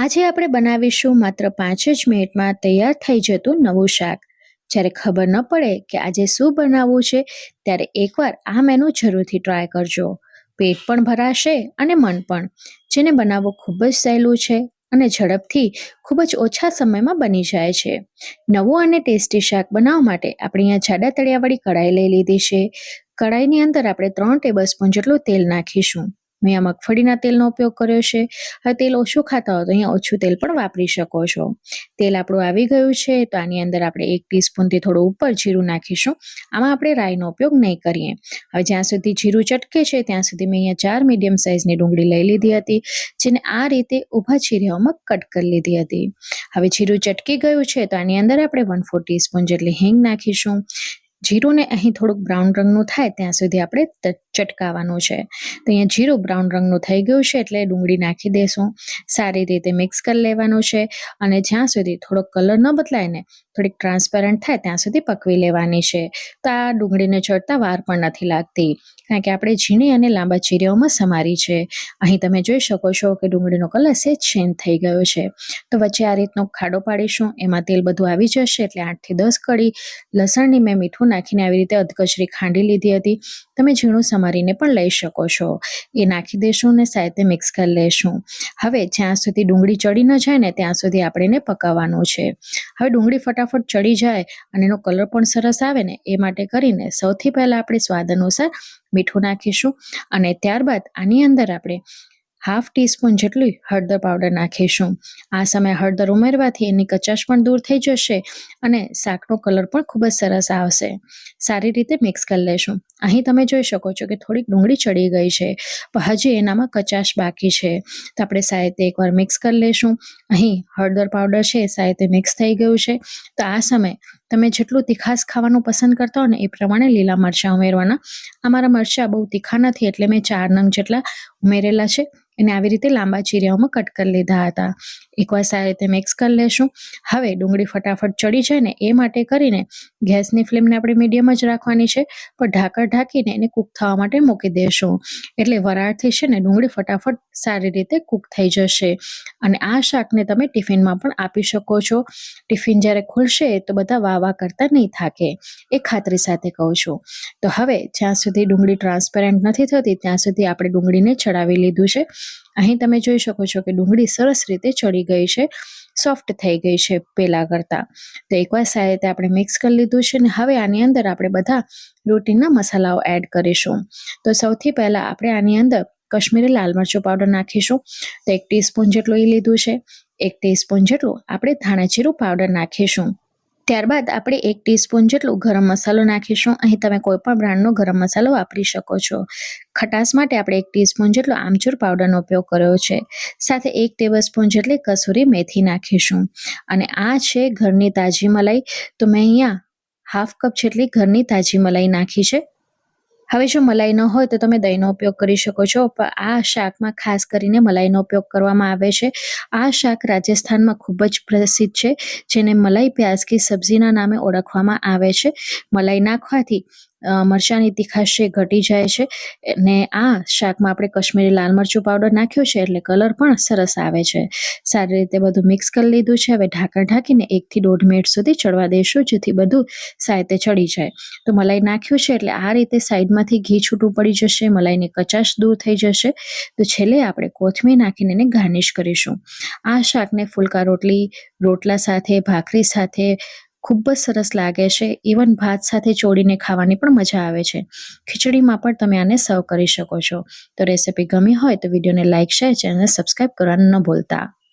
આજે આપણે બનાવીશું માત્ર પાંચ જ મિનિટમાં તૈયાર થઈ જતું નવું શાક. જ્યારે ખબર ન પડે કે આજે શું બનાવવું છે, ત્યારે એકવાર આ મેનુ જરૂરથી ટ્રાય કરજો. પેટ પણ ભરાશે અને મન પણ. જેને બનાવવું ખૂબ જ સહેલું છે અને ઝડપથી ખૂબ જ ઓછા સમયમાં બની જાય છે. નવું અને ટેસ્ટી શાક બનાવવા માટે આપણે અહીંયા જાડા તળિયાવાળી કઢાઈ લઈ લીધી છે. કઢાઈની અંદર આપણે ત્રણ ટેબલ સ્પૂન જેટલું તેલ નાખીશું. મેં આ મગફળીના તેલનો ઉપયોગ કર્યો છે. હવે તેલ ઓછું ખાતા હોય તો અહીંયા ઓછું તેલ પણ વાપરી શકો છો. તેલ આપણું આવી ગયું છે તો આની અંદર આપણે એક ટીસ્પૂનથી થોડું ઉપર જીરું નાખીશું. આમાં આપણે રાઈનો ઉપયોગ નહીં કરીએ. હવે જ્યાં સુધી જીરું ચટકે છે ત્યાં સુધી મેં અહીંયા ચાર મીડિયમ સાઇઝની ડુંગળી લઈ લીધી હતી, જેને આ રીતે ઊભા ચીરિયાઓમાં કટ કરી લીધી હતી. હવે જીરું ચટકી ગયું છે તો આની અંદર આપણે વન ફોર ટીસ્પૂન જેટલી હિંગ નાખીશું. જીરુંને અહીં થોડુંક બ્રાઉન રંગનું થાય, ત્યાં સુધી આપણે ચટકાવવાનું છે. તો અહીંયા જીરું બ્રાઉન રંગનું થઈ ગયું છે, એટલે ડુંગળી નાખી દેશું. સારી રીતે મિક્સ કરી લેવાનું છે અને જ્યાં સુધી થોડોક કલર ન બદલાય ને, થોડીક ટ્રાન્સપેરન્ટ થાય, ત્યાં સુધી પકવી લેવાની છે. તો આ ડુંગળીને ચડતા વાર પણ નથી લાગતી, કારણ કે આપણે ઝીણી અને લાંબા ચીરીઓમાં સમારી છે. અહીં તમે જોઈ શકો છો કે ડુંગળીનો કલર સેજ ચેન્જ થઈ ગયો છે. તો વચ્ચે આ રીતનો ખાડો પાડીશું, એમાં તેલ બધું આવી જશે, એટલે આઠથી દસ કડી લસણની મેં મીઠું નાખીને આવી રીતે અધકચરી ખાંડી લીધી હતી. તમે ઝીણું સમારીને પણ લઈ શકો છો. એ નાખી દેશું ને સાથે મિક્સ કરી લેશું. હવે જ્યાં સુધી ડુંગળી ચડી ન જાય ને ત્યાં સુધી આપણે એને પકાવવાનું છે. હવે ડુંગળી ફટાફટ ચડી જાય અને એનો કલર પણ સરસ આવે ને એ માટે કરીને સૌથી પહેલાં આપણે સ્વાદ અનુસાર મીઠું નાખીશું અને ત્યારબાદ આની અંદર આપણે હાફ ટીસ્પૂન જેટલી હળદર પાવડર નાખીશું. આ સમયે હળદર ઉમેરવાથી એની કચાશ પણ દૂર થઈ જશે અને શાકનો કલર પણ ખૂબ જ સરસ આવશે. સારી રીતે મિક્સ કરી લેશું. અહીં તમે જોઈ શકો છો કે થોડીક ડુંગળી ચડી ગઈ છે. પણ હજી એનામાં કચાશ બાકી છે. તો આપણે સાહિત્ય એકવાર મિક્સ કરી લેશું. અહીં હળદર પાવડર છે સાહિત્ય મિક્સ થઈ ગયું છે. તો આ સમયે તમે જેટલું તીખાસ ખાવાનું પસંદ કરતા હો ને એ પ્રમાણે લીલા મરચાં ઉમેરવાના. અમારા મરચાં બહુ તીખા નથી એટલે મેં ચાર નંગ જેટલા ઉમેરેલા છે. એને આવી રીતે લાંબા ચીરિયાઓમાં કટ કરી લીધા હતા. એકવાર સારી રીતે મિક્સ કરી લેશું. હવે ડુંગળી ફટાફટ ચડી જાય ને એ માટે કરીને ગેસની ફ્લેમને આપણે મીડિયમ જ રાખવાની છે. પણ ઢાંકર ઢાંકીને એને કૂક થવા માટે મૂકી દેશું. એટલે વરાળથી છે ને ડુંગળી ફટાફટ સારી રીતે કૂક થઈ જશે. અને આ શાકને તમે ટિફિનમાં પણ આપી શકો છો. ટિફિન જ્યારે ખુલશે તો બધા વાહ વાહ કરતા નહીં થાકે, એ ખાતરી સાથે કહું છું. તો હવે, જ્યાં સુધી ડુંગળી ટ્રાન્સપેરન્ટ નથી થતી, ત્યાં સુધી આપણે ડુંગળીને ચડાવી લીધું છે. અહીં તમે જોઈ શકો છો કે ડુંગળી સરસ રીતે ચડી ગઈ છે સોફ્ટ થઈ ગઈ છે પેલા કરતાં. તો એકવાર સારી રીતે આપણે મિક્સ કરી લીધું છે ને હવે આની અંદર આપણે બધા રોટીના મસાલાઓ એડ કરીશું. તો સૌથી પહેલાં આપણે આની અંદર કશ્મીરી લાલ મરચું પાવડર નાખીશું. તો એક ટીસ્પૂન જેટલું એ લીધું છે, એક ટીસ્પૂન જેટલું આપણે ધાણાજીરું પાવડર નાખીશું. ત્યારબાદ આપણે એક ટીસ્પૂન જેટલું ગરમ મસાલો નાખીશું. અહીં તમે કોઈ પણ બ્રાન્ડનો ગરમ મસાલો વાપરી શકો છો. ખટાશ માટે આપણે એક ટીસ્પૂન જેટલો આમચૂર પાવડરનો ઉપયોગ કર્યો છે. સાથે એક ટેબલ સ્પૂન જેટલી કસૂરી મેથી નાખીશું. અને આ છે ઘરની તાજી મલાઈ. તો મેં અહીંયા હાફ કપ જેટલી ઘરની તાજી મલાઈ નાખી છે. હવે જો મલાઈ ન હોય તો તમે દહીંનો ઉપયોગ કરી શકો છો. પણ આ શાકમાં ખાસ કરીને મલાઈનો ઉપયોગ કરવામાં આવે છે. આ શાક રાજસ્થાનમાં ખૂબ જ પ્રસિદ્ધ છે, જેને મલાઈ પ્યાઝ કી સબ્જીના નામે ઓળખવામાં આવે છે. મલાઈ નાખવાથી મરચાંની તીખાશ છે ઘટી જાય છે. અને આ શાકમાં આપણે કશ્મીરી લાલ મરચું પાવડર નાખ્યો છે એટલે કલર પણ સરસ આવે છે. સારી રીતે બધું મિક્સ કરી લીધું છે. હવે ઢાંકણ ઢાંકીને એકથી દોઢ મિનિટ સુધી ચડવા દઈશું જેથી બધું સાઈતે ચડી જાય. તો મલાઈ નાખ્યું છે એટલે આ રીતે સાઈડમાંથી ઘી છૂટું પડી જશે, મલાઈની કચાશ દૂર થઈ જશે. તો છેલ્લે આપણે કોથમીર નાખીને એને ગાર્નિશ કરીશું. આ શાકને ફુલકા રોટલી, રોટલા સાથે, ભાખરી સાથે ખૂબ જ સરસ લાગે છે. ઇવન ભાત સાથે ચોળીને ખાવાની પણ મજા આવે છે. ખીચડીમાં પણ તમે આને સર્વ કરી શકો છો. તો રેસીપી ગમી હોય તો વિડીયોને લાઇક શેર ચેનલને સબસ્ક્રાઈબ કરવાનું ન ભૂલતા.